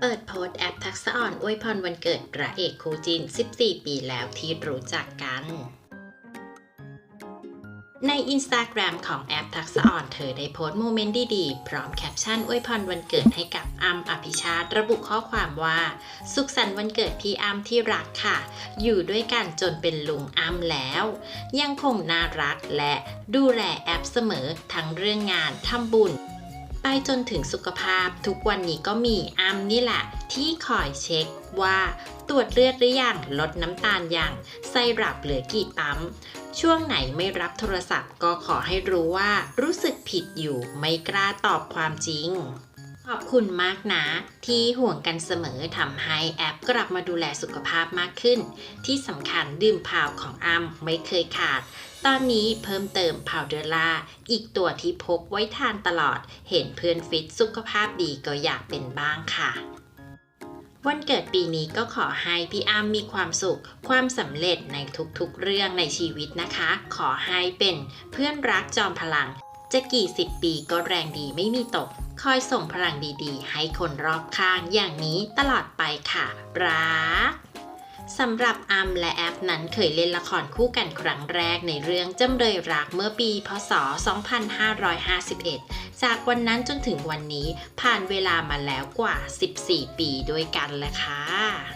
เปิดโพสแอปทักษะอ่อนอวยพรวันเกิดพระเอกคู่จิน14 ปีแล้วที่รู้จักกัน ในอินสตาแกรมของแอปทักษะอ่อนเธอได้โพสต์โมเมนต์ดีๆ พร้อมแคปชั่นอวยพรวันเกิดให้กับอัมอภิชาติระบุข้อความว่า สุขสันต์วันเกิดพี่อัมที่รักค่ะ อยู่ด้วยกันจนเป็นลุงอัมแล้ว ยังคงน่ารักและดูแลแอปเสมอทั้งเรื่องงานทำบุญ ไปจนถึงสุขภาพ ทุกวันนี้ก็มีอัมนี่แหละ ที่คอยเช็คว่าตรวจเลือดหรือยังลดน้ำตาลยังไส้รับเหลือกี่ปั๊มช่วงไหนไม่รับโทรศัพท์ก็ขอให้รู้ว่ารู้สึกผิดอยู่ไม่กล้าตอบความจริง ขอบคุณมากนะ ที่ห่วงกันเสมอทำให้แอปกลับมาดูแลสุขภาพมากขึ้น ที่สำคัญดื่มพาวของอัมไม่เคยขาด ตอนนี้เพิ่มเติมพาวเดอร่าอีกตัวที่พกไว้ทานตลอด เห็นเพื่อนฟิตสุขภาพดีก็อยากเป็นบ้างค่ะวันเกิดปีนี้ก็ขอให้พี่อ้ำมีความสุข ความสำเร็จในทุกๆเรื่องในชีวิตนะคะ ขอให้เป็นเพื่อนรักจอมพลัง จะกี่สิบปีก็แรงดีไม่มีตก คอยส่งพลังดีๆ ให้คนรอบข้างอย่างนี้ตลอดไปค่ะรักสำหรับอัมและแอฟนั้นเคยเล่นละครคู่กันครั้งแรกในเรื่องจำเลยรักเมื่อปี พศ 2551 จากวันนั้นจนถึงวันนี้ผ่านเวลามาแล้วกว่า 14 ปีด้วยกันแหละค่ะ